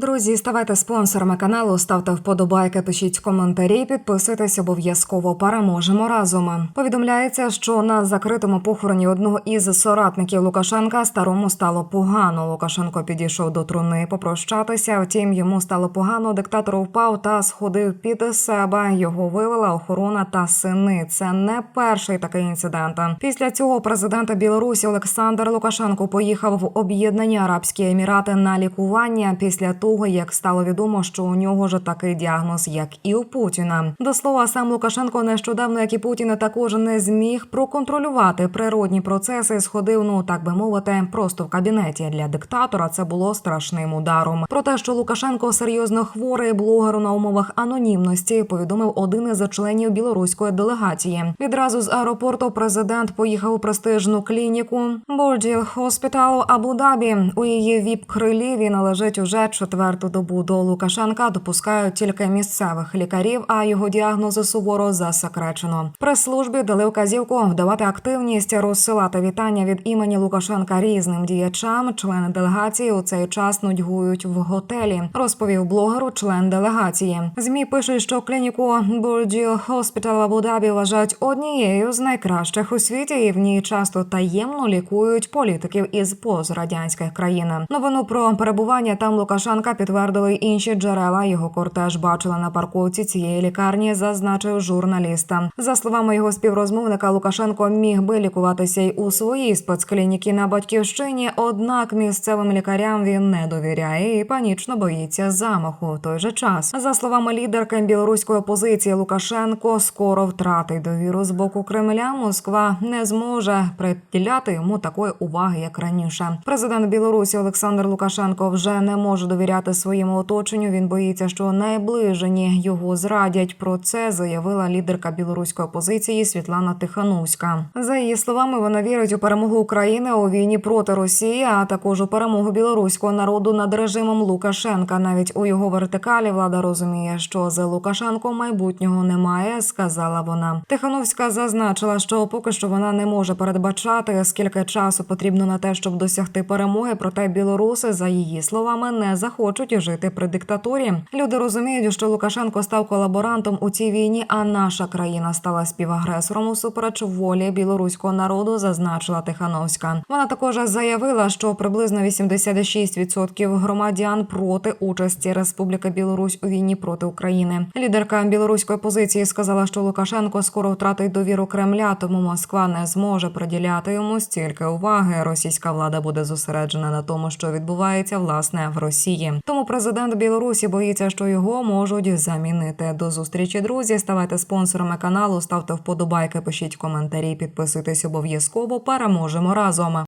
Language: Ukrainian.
Друзі, ставайте спонсорами каналу, ставте вподобайки, пишіть коментарі, підписуйтесь обов'язково. Переможемо разом. Повідомляється, що на закритому похороні одного із соратників Лукашенка старому стало погано. Лукашенко підійшов до труни попрощатися. Втім, йому стало погано. Диктатор впав та сходив під себе. Його вивела охорона та сини. Це не перший такий інцидент. Після цього президент Білорусі Олександр Лукашенко поїхав в Об'єднані Арабські Емірати на лікування після того, як стало відомо, що у нього ж такий діагноз, як і у Путіна. До слова, сам Лукашенко нещодавно, як і Путін, також не зміг проконтролювати природні процеси. Сходив, ну так би мовити, просто в кабінеті для диктатора. Це було страшним ударом. Про те, що Лукашенко серйозно хворий блогеру на умовах анонімності, повідомив один із членів білоруської делегації. Відразу з аеропорту президент поїхав у престижну клініку Борділ Хоспітал Абу-Дабі. У її віп-крилі він лежить уже четверту добу. До Лукашенка допускають тільки місцевих лікарів, а його діагнози суворо засекречено. Прес-службі дали вказівку вдавати активність, розсилати вітання від імені Лукашенка різним діячам. Члени делегації у цей час нудьгують в готелі. Розповів блогеру член делегації. Змі пишуть, що клініку Бурділ Хоспітал в Абу-Дабі вважають однією з найкращих у світі, і в ній часто таємно лікують політиків із пострадянських країн. Новину про перебування там Лукашенка підтвердили й інші джерела. Його кортеж бачили на парковці цієї лікарні, зазначив журналіста. За словами його співрозмовника, Лукашенко міг би лікуватися й у своїй спецклініці на батьківщині. Однак місцевим лікарям він не довіряє і панічно боїться замаху. В той же час, за словами лідерки білоруської опозиції Лукашенко, скоро втратить довіру з боку Кремля. Москва не зможе приділяти йому такої уваги, як раніше. Президент Білорусі Олександр Лукашенко вже не може довіряти своєму оточенню. Він боїться, що найближені його зрадять. Про це заявила лідерка білоруської опозиції Світлана Тихановська. За її словами, вона вірить у перемогу України у війні проти Росії, а також у перемогу білоруського народу над режимом Лукашенка. Навіть у його вертикалі влада розуміє, що за Лукашенко майбутнього немає, сказала вона. Тихановська зазначила, що поки що вона не може передбачати, скільки часу потрібно на те, щоб досягти перемоги. Проте білоруси, за її словами, не захочуть жити при диктатурі. Люди розуміють, що Лукашенко став колаборантом у цій війні, а наша країна стала співагресором усупереч волі білоруського народу, зазначила Тихановська. Вона також заявила, що приблизно 86% громадян проти участі Республіки Білорусь у війні проти України. Лідерка білоруської позиції сказала, що Лукашенко скоро втратить довіру Кремля, тому Москва не зможе приділяти йому стільки уваги. Російська влада буде зосереджена на тому, що відбувається власне в Росії. Тому президент Білорусі боїться, що його можуть замінити. До зустрічі, друзі. Ставайте спонсорами каналу, ставте вподобайки, пишіть коментарі, підписуйтесь обов'язково. Переможемо разом.